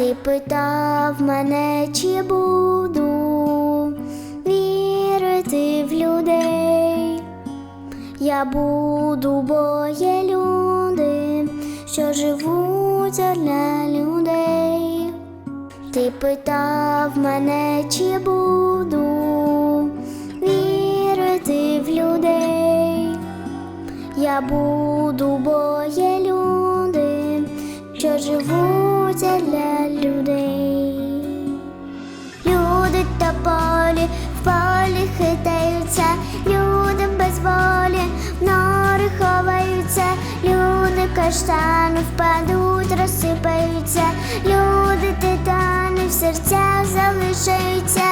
Ти питав мене, чи буду вірити в людей. Я буду, бо є люди, що живуть для людей. Ти питав мене, чи буду вірити в людей. Я буду, бо є люди, що живуть для людей. Люди та полі в полі хитаються, люди без волі в нори ховаються, люди каштану впадуть, розсипаються, люди титани в серцях залишаються,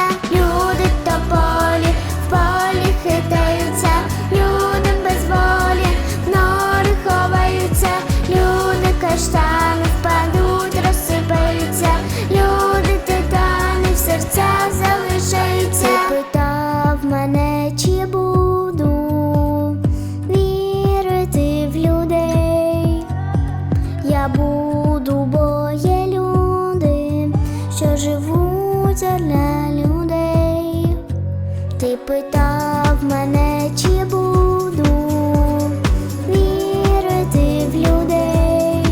що живуть для людей. Ти питав мене, чи буду вірити в людей.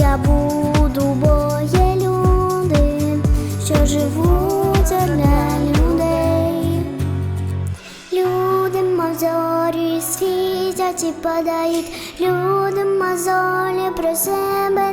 Я буду, бо є люди, що живуть для людей. Люди мозорі світять і падають, люди мозолі про себе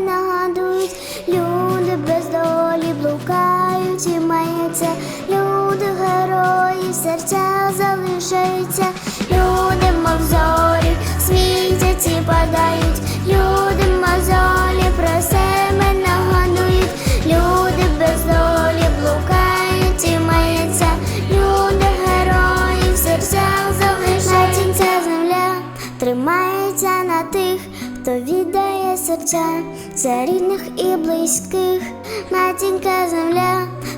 блукають і маються, люди герої в серцях залишаються, люди мозорі світять і падають, люди мозолі про себе нагадують, люди без долі блукають і маються, люди герої в серцях залишаються. Земля тримається на тих, хто віддає серця за рідних і близьких. Матінка земля